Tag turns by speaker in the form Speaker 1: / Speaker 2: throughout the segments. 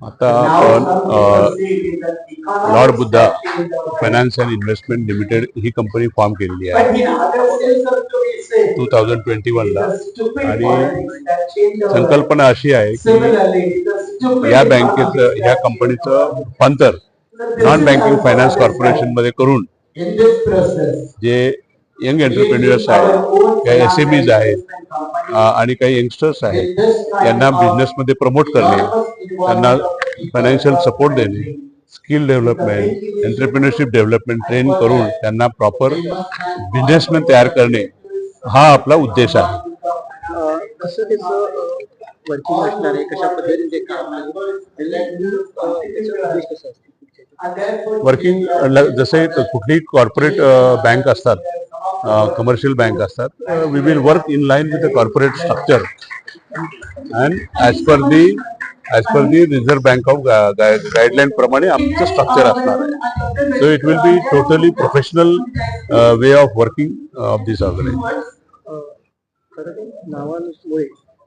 Speaker 1: आता आपण Lord Buddha finance and investment limited he company form केलेली आहे. टू थाउजंड ट्वेंटी ला. आणि संकल्पना अशी आहे की या बँकेचं या कंपनीचं रूपांतर नॉन बँकिंग फायनान्स कॉर्पोरेशनमध्ये करून जे यंग एंटरप्रेन्युअर्स आहेत काही एस एम आहेत अ, आणि काही यंगस्टर्स आहेत. यांना बिझनेसमध्ये प्रमोट करणे त्यांना फायनान्शियल सपोर्ट देणे skill development entrepreneurship development train करून त्यांना प्रॉपर बिझनेसमॅन तयार करणे हा आपला उद्देश आहे.
Speaker 2: वर्किंग
Speaker 1: जसे कुठलीही कॉर्पोरेट बँक असतात कमर्शियल बँक असतात. We will work in line with the corporate structure and as per the as per the Reserve Bank of guideline प्रमाणे आमचं स्ट्रक्चर असणार. आहे so it will be totally professional way of working of this organisation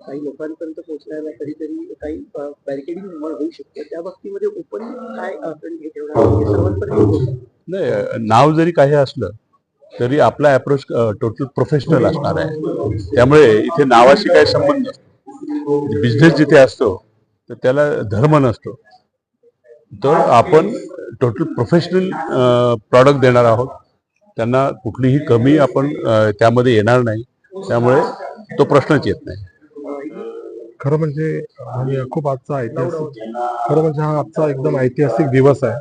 Speaker 2: काही लोकांपर्यंत पोहोचण्याला कधीतरी काही barricading निर्माण होऊ शकतं. त्या बाबतीमध्ये ओपन काय आपण हे. सर्वांपर्यंत.
Speaker 1: नाही नाव जरी काही असलं तरी आपला अप्रोच टोटल प्रोफेशनल असणार आहे. त्यामुळे इथे नावाशी काय संबंध नसतो. बिझनेस जिथे असतो तर त्याला धर्म नसतो. तर आपण टोटल प्रोफेशनल प्रॉडक्ट देणार आहोत. त्यांना कुठलीही कमी आपण त्यामध्ये येणार नाही. त्यामुळे तो प्रश्नच येत नाही.
Speaker 3: खरं म्हणजे आणि खूप आजचा ऐतिहासिक खरं म्हणजे हा आजचा एकदम ऐतिहासिक दिवस आहे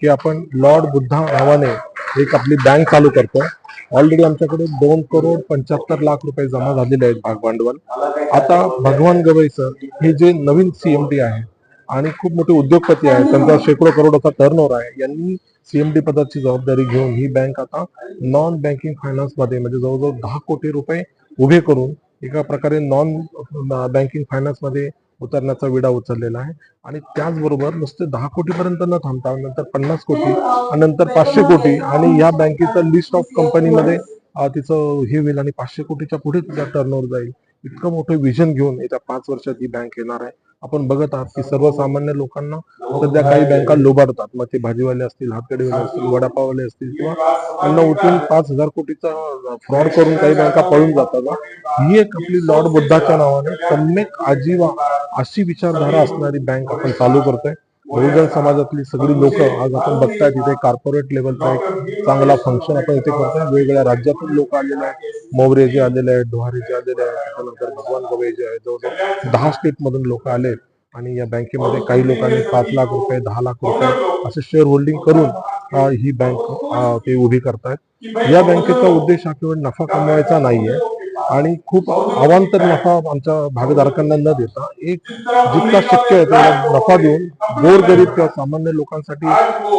Speaker 3: की आपण लॉर्ड बुद्धा नावाने एक आपली बँक चालू करतो ऑलरेडी आमच्याकडे दोन करोड पंच्याहत्तर लाख रुपये जमा झालेले आहेत भाग भांडवल. आता भगवान गवई सर हे जे नवीन सीएमडी आहे आणि खूप मोठे उद्योगपती आहेत त्यांचा शेकडो करोडचा टर्न आहे यांनी सीएमडी पदाची जबाबदारी घेऊन ही बँक आता नॉन बँकिंग फायनान्समध्ये म्हणजे जवळजवळ दहा कोटी रुपये उभे करून एका प्रकारे नॉन बँकिंग फायनान्समध्ये उतरण्याचा विडा उचललेला आहे. आणि त्याचबरोबर नुसते दहा कोटीपर्यंत न थांबता नंतर पन्नास कोटी आणि नंतर पाचशे कोटी आणि या बँकेचं लिस्ट ऑफ कंपनीमध्ये तिचं हे होईल आणि पाचशे कोटीच्या पुढे तिचा टर्न जाईल. इतकं मोठं विजन घेऊन येत्या पाच वर्षात ही बँक येणार आहे. आपण बघत आहात की सर्वसामान्य लोकांना सध्या काही बँका लोबाडतात. मग ते भाजीवाले असतील हातकडेवाले असतील वडापाववाले असतील किंवा त्यांना उठून पाच हजार कोटीचा फ्रॉड करून काही बँका पळून जातात. ही एक आपली लॉर्ड बुद्धाच्या नावाने सम्यक आजीवा अशी विचारधारा असणारी बँक आपण चालू करतोय. बहुजन समाजातली सगळी लोक आज आपण बघताय तिथे कॉर्पोरेट लेवलचा एक चांगला फंक्शन आपण इथे करतोय. वेगवेगळ्या राज्यातून लोक आलेले आहेत. मोवरेचे आलेले आहेत डोहारेचे आलेले आहेत त्याच्यानंतर भगवान गवई जे आहेत जवळजवळ दहा स्टेट मधून लोक आले आणि या बँकेमध्ये काही लोकांनी पाच लाख रुपये दहा लाख रुपये असे शेअर होल्डिंग करून ही बँक ते उभी करतायत. या बँकेचा उद्देश हा केवळ नफा कमवायचा नाहीये. आणि खूप अवांतर नफा आमच्या भागधारकांना न देता एक जितका शक्य आहे तेवढा नफा देऊन गोरगरीब किंवा सामान्य लोकांसाठी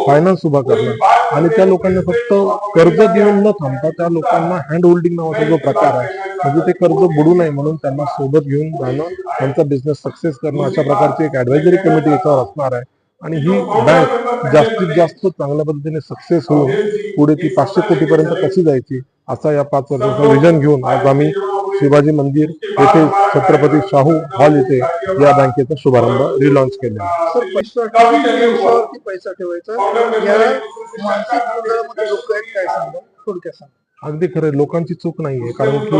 Speaker 3: फायनान्स उभा करणं. आणि त्या लोकांना फक्त कर्ज देऊन न थांबता त्या लोकांना हँड होल्डिंग नावाचा जो प्रकार आहे म्हणजे ते कर्ज बुडू नये म्हणून त्यांना सोबत घेऊन जाणं त्यांचा बिझनेस सक्सेस करणं अशा प्रकारची एक ऍडवायझरी कमिटी याच्यावर असणार आहे. आणि ही बँक जास्तीत जास्त चांगल्या पद्धतीने सक्सेस होऊन पुढे ती पाचशे कोटीपर्यंत कशी जायची असा या पाच वर्षाचा विजन घेऊन आज आम्ही शिवाजी मंदिर येथे छत्रपती शाहू हॉल येथे या बँकेचा शुभारंभ रिलॉन्च.
Speaker 2: सर पैसा ठेवायचा
Speaker 3: अगदी खरं लोकांची चूक नाहीये कारण की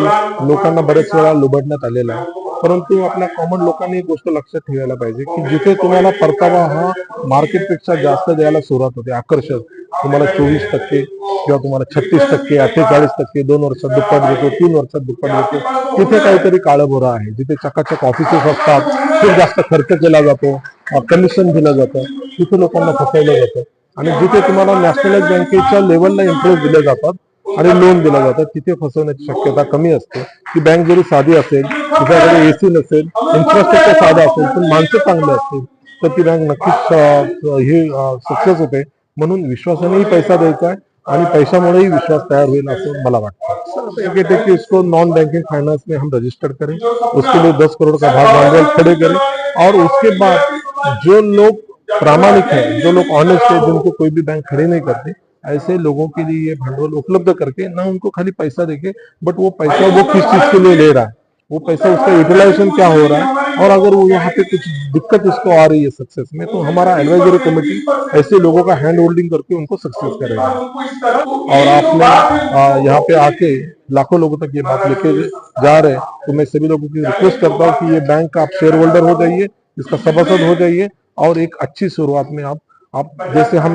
Speaker 3: लोकांना बरेच वेळा लुबडण्यात आलेला आहे. परंतु आपल्या कॉमन लोकांनी एक गोष्ट लक्षात ठेवायला पाहिजे की जिथे तुम्हाला परतावा हा मार्केटपेक्षा जास्त द्यायला सुरुवात होते आकर्षक. तुम्हाला चोवीस टक्के किंवा तुम्हाला छत्तीस टक्के अठ्ठेचाळीस टक्के दोन वर्षात दुप्पट देतो तीन वर्षात दुप्पट देतो तिथे काहीतरी काळभोरा आहे जिथे चकाचक ऑफिसेस असतात खूप जास्त खर्च केला जातो कमिशन दिलं जातं तिथे लोकांना फसवलं जातं. आणि जिथे तुम्हाला नॅशनलाइज बँकेच्या लेवलला इंटरेस्ट दिले जातात आणि लोन दिलं जातं तिथे फसवण्याची शक्यता कमी असते. ती बँक जरी साधी असेल तिच्याकडे एसी नसेल इन्फ्रास्ट्रक्चर साधा असेल पण माणसं चांगली असतील तर ती बँक नक्कीच ही हे सक्सेस होते. म्हणून विश्वासानेही पैसा द्यायचा आहे आणि पैशामुळेही विश्वास तयार होईल असं मला वाटतं. ये कहते कि इसको नॉन बैंकिंग फाइनेंस में हम रजिस्टर करें उसके लिए दस करोड़ का भाग भांडवल खड़े करें और उसके बाद जो लोग प्रामाणिक है जो लोग ऑनेस्ट है जिनको कोई भी बैंक खड़े नहीं करते ऐसे लोगों के लिए ये भांडवल उपलब्ध करके ना उनको खाली पैसा देके बट वो पैसा वो किस चीज़ के लिए ले रहा है? वो पैसा, उसका यूटिलाइजेशन क्या हो रहा है? और अगर वो यहाँ पे कुछ दिक्कत उसको आ रही है सक्सेस में तो हमारा एडवाइजरी कमेटी ऐसे लोगों का हैंड होल्डिंग करके उनको सक्सेस करेगा। और आपने यहाँ पे आके लाखों लोगों तक ये बात लेके जा रहे हैं। तो मैं सभी लोगों की रिक्वेस्ट करता हूँ कि ये बैंक का आप शेयर होल्डर हो जाइए, इसका सभासद हो जाइए, और एक अच्छी शुरुआत में आप आप जैसे हम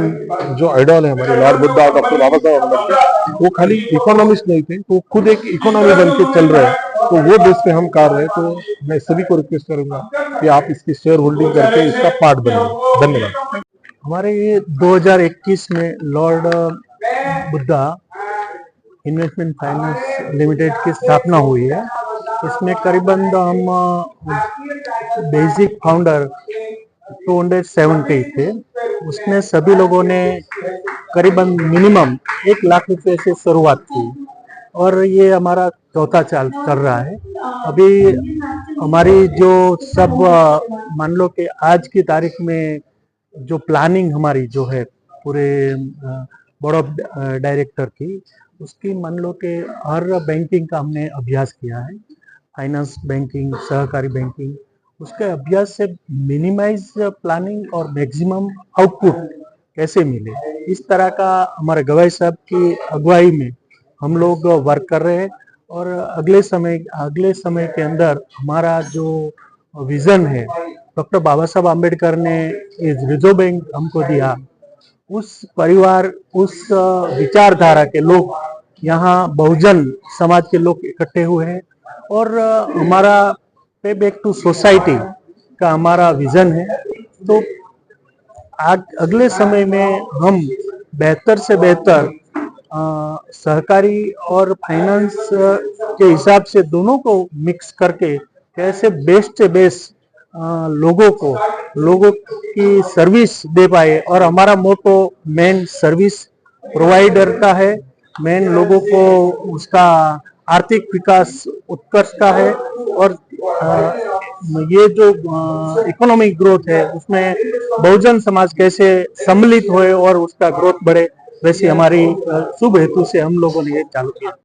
Speaker 3: जो आइडल है हमारे लॉर्ड बुद्धा डॉक्टर बाबा साहब अंबेडकर वो खाली इकोनॉमिस्ट नहीं थे तो खुद एक इकोनॉमी बन के चल रहे हैं। तो वो बेस पे हम कर रहे हैं तो मैं सभी को रिक्वेस्ट करूँगा कि आप इसकी शेयर होल्डिंग करके इसका पार्ट बनिए धन्यवाद।
Speaker 2: हमारे ये 2021 में Lord Buddha investment finance limited की स्थापना हुई है। इसमें करीबन हम बेसिक फाउंडर 270 थे। उसमें सभी लोगों ने करीबन मिनिमम एक लाख रुपए से शुरुआत की और ये हमारा चौथा चाल चल रहा है। अभी हमारी जो सब मान लो कि आज की तारीख में जो प्लानिंग हमारी जो है पूरे बोर्ड ऑफ़ डायरेक्टर की, उसकी मान लो कि हर बैंकिंग का हमने अभ्यास किया है। फाइनेंस बैंकिंग सहकारी बैंकिंग उसके अभ्यास से मिनिमाइज प्लानिंग और मैक्सिमम आउटपुट कैसे मिले? इस तरह का हमारे गवाही साहब की अगुवाई में हम लोग वर्क कर रहे हैं और अगले समय अगले समय के अंदर हमारा जो विजन है डॉक्टर बाबा साहब आम्बेडकर ने इस रिज़र्व बैंक हमको दिया। उस परिवार, उस विचारधारा के लोग, यहाँ बहुजन समाज के लोग इकट्ठे हुए हैं और हमारा पे बैक टू सोसाइटी का हमारा विजन है। तो आज अगले समय में हम बेहतर से बेहतर सहकारी और फाइनेंस के हिसाब से दोनों को मिक्स करके कैसे बेस्ट से बेस्ट लोगों को, लोगों की सर्विस दे पाए। और हमारा मोटो मेन सर्विस प्रोवाइडर का है। मेन लोगों को उसका आर्थिक विकास उत्कर्ष का है और ये जो इकोनॉमिक ग्रोथ है, उसमें बहुजन समाज कैसे सम्मिलित होए और उसका ग्रोथ बढ़े, वैसी हमारी शुभ हेतु से हम लोगों ने ये चालू किया।